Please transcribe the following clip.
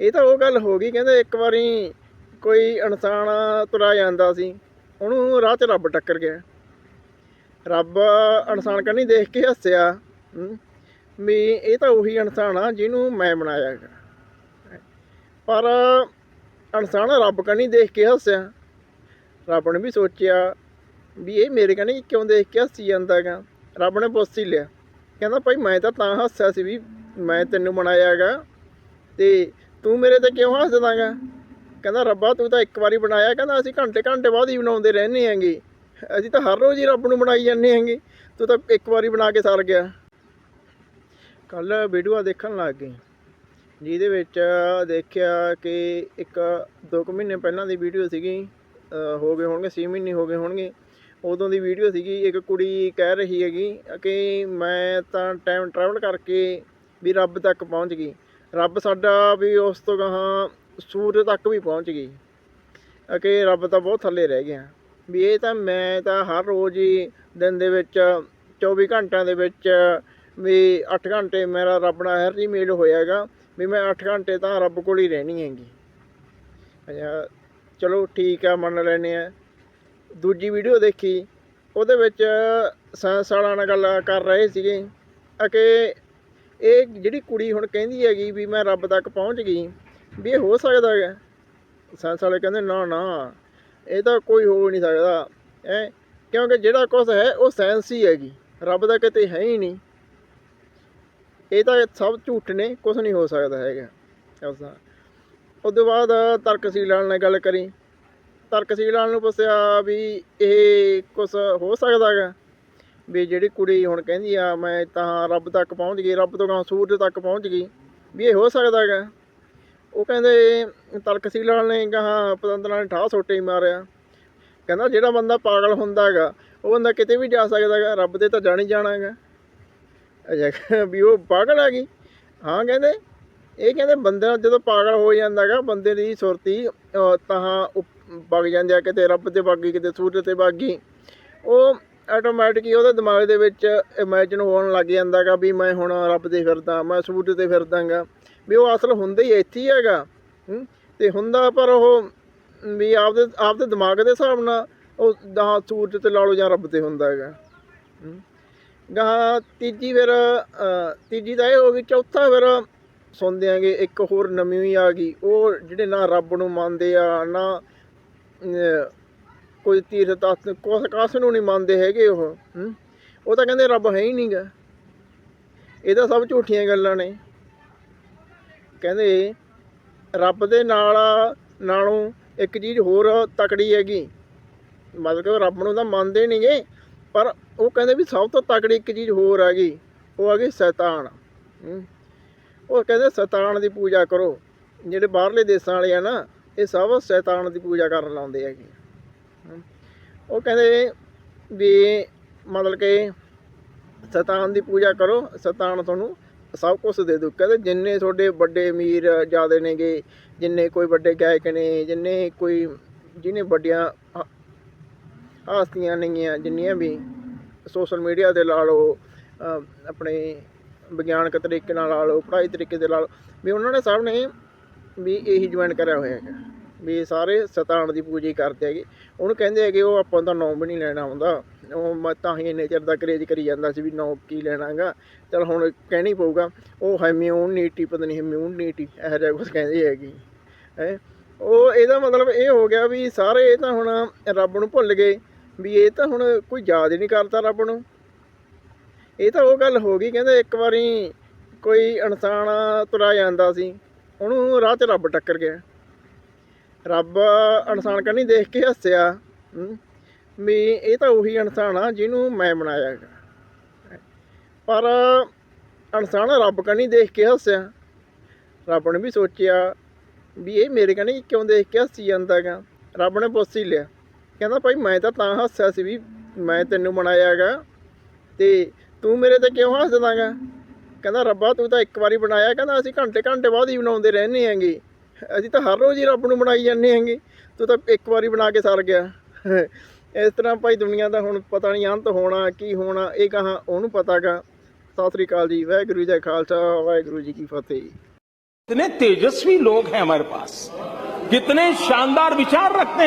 ਇਹ ਤਾਂ ਉਹ ਗੱਲ ਹੋ ਗਈ, ਕਹਿੰਦੇ ਇੱਕ ਵਾਰੀ ਕੋਈ ਇਨਸਾਨ ਤੁਰਾ ਜਾਂਦਾ ਸੀ, ਉਹਨੂੰ ਰਾਹ 'ਚ ਰੱਬ ਟੱਕਰ ਗਿਆ। ਰੱਬ ਇਨਸਾਨ ਕੰਨੀ ਦੇਖ ਕੇ ਹੱਸਿਆ ਵੀ ਇਹ ਤਾਂ ਉਹੀ ਇਨਸਾਨ ਆ ਜਿਹਨੂੰ ਮੈਂ ਬਣਾਇਆ ਹੈਗਾ। ਪਰ ਇਨਸਾਨ ਰੱਬ ਕੰਨੀ ਦੇਖ ਕੇ ਹੱਸਿਆ। ਰੱਬ ਨੇ ਵੀ ਸੋਚਿਆ ਵੀ ਇਹ ਮੇਰੇ ਕੰਨੀ ਕਿਉਂ ਦੇਖ ਕੇ ਹੱਸੀ ਜਾਂਦਾ ਹੈਗਾ। ਰੱਬ ਨੇ ਪੁੱਛ ਹੀ ਲਿਆ। ਕਹਿੰਦਾ ਭਾਈ ਮੈਂ ਤਾਂ ਤਾਂ ਹੱਸਿਆ ਸੀ ਵੀ ਮੈਂ ਤੈਨੂੰ ਬਣਾਇਆ ਹੈਗਾ ਤੇ ਤੂੰ ਮੇਰੇ ਤੇ ਕਿਉਂ ਹੱਸਦਾਗਾ ਕਹਿੰਦਾ, ਰੱਬਾ, ਤੂੰ ਤਾਂ ਇੱਕ ਵਾਰੀ ਬਣਾਇਆ। ਕਹਿੰਦਾ, ਅਸੀਂ ਘੰਟੇ ਘੰਟੇ ਬਾਅਦ ਹੀ ਬਣਾਉਂਦੇ ਰਹਿੰਦੇ ਆਂਗੇ ਅਸੀਂ ਤਾਂ ਹਰ ਰੋਜ਼ ਹੀ ਰੱਬ ਨੂੰ ਬਣਾਈ ਜਾਂਦੇ ਆਂਗੇ ਤੂੰ ਤਾਂ ਇੱਕ ਵਾਰੀ ਬਣਾ ਕੇ ਸਰ ਗਿਆ। ਕੱਲ ਵੀਡੀਓ ਦੇਖਣ ਲੱਗ ਗਈ। ਜਿਹਦੇ ਵਿੱਚ ਦੇਖਿਆ ਕਿ ਇੱਕ ਦੋ ਕੁ ਮਹੀਨੇ ਪਹਿਲਾਂ ਦੀ ਵੀਡੀਓ ਸੀਗੀ। ਹੋ ਗਏ ਹੋਣਗੇ 6 ਮਹੀਨੇ ਹੋ ਗਏ ਹੋਣਗੇ। ਉਦੋਂ ਦੀ ਵੀਡੀਓ ਸੀਗੀ। ਇੱਕ ਕੁੜੀ ਕਹਿ ਰਹੀ ਹੈਗੀ ਕਿ ਮੈਂ ਤਾਂ ਟਾਈਮ ਟਰੈਵਲ ਕਰਕੇ ਵੀ ਰੱਬ ਤੱਕ ਪਹੁੰਚ ਗਈ। ਰੱਬ ਸਾਡਾ ਵੀ ਉਸ ਤੋਂ ਗਾਹਾਂ ਸੂਰਜ ਤੱਕ ਵੀ ਪਹੁੰਚ ਗਈ। ਕਿ ਰੱਬ ਤਾਂ ਬਹੁਤ ਥੱਲੇ ਰਹਿ ਗਿਆ। ਵੀ ਇਹ ਤਾਂ ਮੈਂ ਤਾਂ ਹਰ ਰੋਜ਼ ਹੀ ਦਿਨ ਦੇ ਵਿੱਚ 24 ਘੰਟਿਆਂ ਦੇ ਵਿੱਚ ਵੀ 8 ਘੰਟੇ ਮੇਰਾ ਰੱਬ ਨਾਲ ਹਰ ਜੀ ਮੇਲ ਹੋਇਆਗਾ ਵੀ ਮੈਂ 8 ਘੰਟੇ ਤਾਂ ਰੱਬ ਕੋਲ ਹੀ ਰਹਿਣੀ ਹੈਗੀ। ਅੱਛਾ, ਚਲੋ ਠੀਕ ਆ, ਮੰਨ ਲੈਨੇ ਆ। ਦੂਜੀ ਵੀਡੀਓ ਦੇਖੀ, ਉਹਦੇ ਵਿੱਚ ਸਾਇੰਸ ਵਾਲਾ ਨਾਲ ਗੱਲ ਕਰ ਰਹੇ ਸੀਗੇ। ਕਿ ਇਹ ਜਿਹੜੀ ਕੁੜੀ ਹੁਣ ਕਹਿੰਦੀ ਹੈਗੀ ਵੀ ਮੈਂ ਰੱਬ ਤੱਕ ਪਹੁੰਚ ਗਈ, ਵੀ ਇਹ ਹੋ ਸਕਦਾ ਹੈ ਸਾਇੰਸ ਵਾਲੇ ਕਹਿੰਦੇ, ਨਾ ਨਾ, ਇਹ ਤਾਂ ਕੋਈ ਹੋ ਨਹੀਂ ਸਕਦਾ। ਹੈ? ਕਿਉਂਕਿ ਜਿਹੜਾ ਕੁਝ ਹੈ, ਉਹ ਸਾਇੰਸ ਹੀ ਹੈਗੀ। ਰੱਬ ਦਾ ਕਿਤੇ ਹੈ ਹੀ ਨਹੀਂ। ਇਹ ਤਾਂ ਸਭ ਝੂਠ ਨੇ ਕੁਝ ਨਹੀਂ ਹੋ ਸਕਦਾ ਹੈਗਾ। ਐਸਾ ਉਸ ਤੋਂ ਬਾਅਦ ਤਰਕਸ਼ੀਲ ਵਾਲੇ ਨਾਲ ਗੱਲ ਕਰੀ। ਤਰਕਸ਼ੀਲ ਵਾਲੇ ਨੂੰ ਪੁੱਛਿਆ ਵੀ ਇਹ ਕੁਝ ਹੋ ਸਕਦਾ ਹੈਗਾ? ਵੀ ਜਿਹੜੀ ਕੁੜੀ ਹੁਣ ਕਹਿੰਦੀ ਆ ਮੈਂ ਤਾਂ ਰੱਬ ਤੱਕ ਪਹੁੰਚ ਗਈ ਰੱਬ ਤੋਂ ਗਾਂ ਸੂਰਜ ਤੱਕ ਪਹੁੰਚ ਗਈ। ਵੀ ਇਹ ਹੋ ਸਕਦਾ ਹੈਗਾ। ਉਹ ਕਹਿੰਦੇ ਤਰਕਸ਼ੀਲ ਵਾਲੇ ਨੇ ਕਹਾ ਪਤੰਦਰਾਂ ਨੇ ਠਾਹ ਸੋਟੇ ਹੀ ਮਾਰਿਆ। ਕਹਿੰਦਾ ਜਿਹੜਾ ਬੰਦਾ ਪਾਗਲ ਹੁੰਦਾ ਹੈਗਾ ਉਹ ਬੰਦਾ ਕਿਤੇ ਵੀ ਜਾ ਸਕਦਾ ਹੈਗਾ ਰੱਬ 'ਤੇ ਤਾਂ ਜਾਣੀ ਜਾਣਾ ਹੈਗਾ। ਅਜਾ ਵੀ ਉਹ ਪਾਗਲ ਹੈਗੀ। ਹਾਂ ਕਹਿੰਦੇ ਇਹ ਕਹਿੰਦੇ ਬੰਦਾ ਜਦੋਂ ਪਾਗਲ ਹੋ ਜਾਂਦਾ ਹੈਗਾ ਬੰਦੇ ਦੀ ਸੁਰਤੀ ਅਹ, ਤਾਂ ਵਗ ਜਾਂਦੀ ਆ ਕਿਤੇ ਰੱਬ ਤੇ ਵਗ ਕਿਤੇ ਸੂਰਜ ਤੇ ਵਗ ਗਈ। ਉਹ ਆਟੋਮੈਟਿਕ ਹੀ ਉਹਦੇ ਦਿਮਾਗ ਦੇ ਵਿੱਚ ਇਮੇਜਿਨ ਹੋਣ ਲੱਗ ਜਾਂਦਾ ਹੈਗਾ ਵੀ ਮੈਂ ਹੁਣ ਰੱਬ ਤੇ ਫਿਰਦਾ ਮੈਂ ਸੂਰਜ ਤੇ ਫਿਰਦਾਗਾ ਵੀ ਉਹ ਅਸਲ ਹੁੰਦਾ ਹੀ ਇੱਥੇ ਹੀ ਹੈਗਾ ਹੂੰ, ਤੇ ਹੁੰਦਾ ਪਰ ਉਹ ਵੀ ਆਪਦੇ ਆਪਦੇ ਦਿਮਾਗ ਦੇ ਹਿਸਾਬ ਨਾਲ ਉਹ ਦਾ ਸੂਰਜ ਤੇ ਲਾ ਲਓ ਜਾਂ ਰੱਬ ਤੇ ਹੁੰਦਾ ਹੈਗਾ ਹੂੰ। ਤੀਜੀ ਫਿਰ ਤੀਜੀ ਤਾਂ ਇਹ ਹੋ ਗਈ ਚੌਥਾ ਫਿਰ ਸੁਣਦੇ ਆਂਗੇ ਇੱਕ ਹੋਰ ਨਵੀਂ ਆ ਗਈ ਉਹ ਜਿਹੜੇ ਨਾ ਰੱਬ ਨੂੰ ਮੰਨਦੇ ਆ ਨਾ ਕੋਈ ਤੀਰਥ ਤੱਤ ਕੁਛ ਕਾਸ ਨੂੰ ਨਹੀਂ ਮੰਨਦੇ ਹੈਗੇ ਉਹ ਉਹ ਤਾਂ ਕਹਿੰਦੇ ਰੱਬ ਹੈ ਹੀ ਨਹੀਂਗਾ ਇਹ ਤਾਂ ਸਭ ਝੂਠੀਆਂ ਗੱਲਾਂ ਨੇ। ਕਹਿੰਦੇ ਰੱਬ ਦੇ ਨਾਲ ਨਾਲੋਂ ਇੱਕ ਚੀਜ਼ ਹੋਰ ਤਕੜੀ ਹੈਗੀ। ਮਤਲਬ ਰੱਬ ਨੂੰ ਤਾਂ ਮੰਨਦੇ ਨਹੀਂਗੇ, ਪਰ ਉਹ ਕਹਿੰਦੇ ਵੀ ਸਭ ਤੋਂ ਤਕੜੀ ਇੱਕ ਚੀਜ਼ ਹੋਰ ਹੈਗੀ, ਉਹ ਹੈਗੀ ਸ਼ੈਤਾਨ ਉਹ ਕਹਿੰਦੇ ਸ਼ੈਤਾਨ ਦੀ ਪੂਜਾ ਕਰੋ। ਜਿਹੜੇ ਬਾਹਰਲੇ ਦੇਸ਼ਾਂ ਵਾਲੇ ਆ ਨਾ, ਇਹ ਸਭ ਸ਼ੈਤਾਨ ਦੀ ਪੂਜਾ ਕਰਨ ਲਾਉਂਦੇ ਹੈਗੇ। ਉਹ ਕਹਿੰਦੇ ਵੀ ਮਤਲਬ ਕਿ ਸਤਾਨ ਦੀ ਪੂਜਾ ਕਰੋ, ਸਤਾਨ ਤੁਹਾਨੂੰ ਸਭ ਕੁਝ ਦੇ ਦੂ। ਕਹਿੰਦੇ ਜਿੰਨੇ ਤੁਹਾਡੇ ਵੱਡੇ ਅਮੀਰ ਜਿਆਦੇ ਨੇਗੇ, ਜਿੰਨੇ ਕੋਈ ਵੱਡੇ ਗਾਇਕ ਨੇ, ਜਿੰਨੇ ਕੋਈ ਜਿਹਨੇ ਵੱਡੀਆਂ ਹ- ਹਸਤੀਆਂ ਨੇਗੀਆਂ, ਜਿੰਨੀਆਂ ਵੀ ਸੋਸ਼ਲ ਮੀਡੀਆ ਤੇ ਲਾ ਲਓ ਆਪਣੇ ਵਿਗਿਆਨਕ ਤਰੀਕੇ ਨਾਲ ਲਾ ਲਓ, ਪੜ੍ਹਾਈ ਤਰੀਕੇ ਦੇ ਲਾ ਲਓ, ਵੀ ਉਹਨਾਂ ਨੇ ਸਭ ਨੇ ਵੀ ਇਹੀ ਜੁਆਇਨ ਕਰਿਆ ਹੋਇਆ ਹੈਗਾ। ਵੀ ਸਾਰੇ ਸਤਾਨ ਦੀ ਪੂਜਾ ਹੀ ਕਰਦੇ ਹੈਗੇ। ਉਹਨੂੰ ਕਹਿੰਦੇ ਹੈਗੇ, ਉਹ ਆਪਾਂ ਨੂੰ ਤਾਂ ਨਾਮ ਵੀ ਨਹੀਂ ਲੈਣਾ ਆਉਂਦਾ। ਉਹ ਮੈਂ ਤਾਂ ਹੀ ਇੰਨੇ ਚਿਰ ਦਾ ਕਰੇਜ ਕਰੀ ਜਾਂਦਾ ਸੀ ਵੀ ਨਾਮ ਕੀ ਲੈਣਾਗਾ ਚਲ ਹੁਣ ਕਹਿਣੀ ਪਊਗਾ, ਉਹ ਹੈਮਿਊਨਿਟੀ ਪਤਾ ਨਹੀਂ ਹੈਮਿਊਨਿਟੀ ਇਹੋ ਜਿਹਾ ਕੁਝ ਕਹਿੰਦੇ ਹੈਗੀ। ਹੈ? ਉਹ ਇਹਦਾ ਮਤਲਬ ਇਹ ਹੋ ਗਿਆ ਵੀ ਸਾਰੇ ਇਹ ਤਾਂ ਹੁਣ ਰੱਬ ਨੂੰ ਭੁੱਲ ਗਏ, ਵੀ ਇਹ ਤਾਂ ਹੁਣ ਕੋਈ ਯਾਦ ਹੀ ਨਹੀਂ ਕਰਦਾ ਰੱਬ ਨੂੰ। ਇਹ ਤਾਂ ਉਹ ਗੱਲ ਹੋ ਗਈ, ਕਹਿੰਦੇ ਇੱਕ ਵਾਰੀ ਕੋਈ ਇਨਸਾਨ ਤੁਰਿਆ ਜਾਂਦਾ ਸੀ, ਉਹਨੂੰ ਰਾਹ 'ਚ ਰੱਬ ਟੱਕਰ ਗਿਆ। ਰੱਬ ਇਨਸਾਨ ਕੰਨੀ ਦੇਖ ਕੇ ਹੱਸਿਆ ਵੀ ਇਹ ਤਾਂ ਉਹੀ ਇਨਸਾਨ ਆ ਜਿਹਨੂੰ ਮੈਂ ਬਣਾਇਆ ਹੈਗਾ। ਪਰ ਇਨਸਾਨ ਰੱਬ ਕੰਨੀ ਦੇਖ ਕੇ ਹੱਸਿਆ। ਰੱਬ ਨੇ ਵੀ ਸੋਚਿਆ ਵੀ ਇਹ ਮੇਰੇ ਕੰਨੀ ਕਿਉਂ ਦੇਖ ਕੇ ਹੱਸੀ ਜਾਂਦਾ ਹੈਗਾ। ਰੱਬ ਨੇ ਪੁੱਛ ਹੀ ਲਿਆ। ਕਹਿੰਦਾ ਭਾਈ ਮੈਂ ਤਾਂ ਤਾਂ ਹੱਸਿਆ ਸੀ ਵੀ ਮੈਂ ਤੈਨੂੰ ਬਣਾਇਆ ਹੈਗਾ ਤੇ ਤੂੰ ਮੇਰੇ ਤੇ ਕਿਉਂ ਹੱਸਦਾਗਾ ਕਹਿੰਦਾ ਰੱਬਾ ਤੂੰ ਤਾਂ ਇੱਕ ਵਾਰੀ ਬਣਾਇਆ, ਕਹਿੰਦਾ ਅਸੀਂ ਘੰਟੇ ਘੰਟੇ ਬਾਅਦ ਹੀ ਬਣਾਉਂਦੇ ਰਹਿੰਦੇ ਆਂਗੇ ਅਸੀਂ ਤਾਂ ਹਰ ਰੋਜ਼ ਹੀ ਰੱਬ ਨੂੰ ਬਣਾਈ ਜਾਂਦੇ ਆਂਗੇ ਤੂੰ ਤਾਂ ਇੱਕ ਵਾਰੀ ਬਣਾ ਕੇ ਸਰ ਗਿਆ ਇਸ ਤਰ੍ਹਾਂ ਭਾਈ ਦੁਨੀਆ ਦਾ ਹੁਣ ਪਤਾ ਨਹੀਂ ਅੰਤ ਹੋਣਾ ਕੀ ਹੋਣਾ ਇਹ ਕਹਾ ਉਹਨੂੰ ਪਤਾਗਾ ਸਤਿ ਸ੍ਰੀ ਅਕਾਲ ਜੀ ਵਾਹਿਗੁਰੂ ਜੀ ਕਾ ਖਾਲਸਾ ਵਾਹਿਗੁਰੂ ਜੀ ਕੀ ਫਤਿਹ कितने तेजस्वी लोग हैं हमारे पास कितने शानदार विचार रखते हैं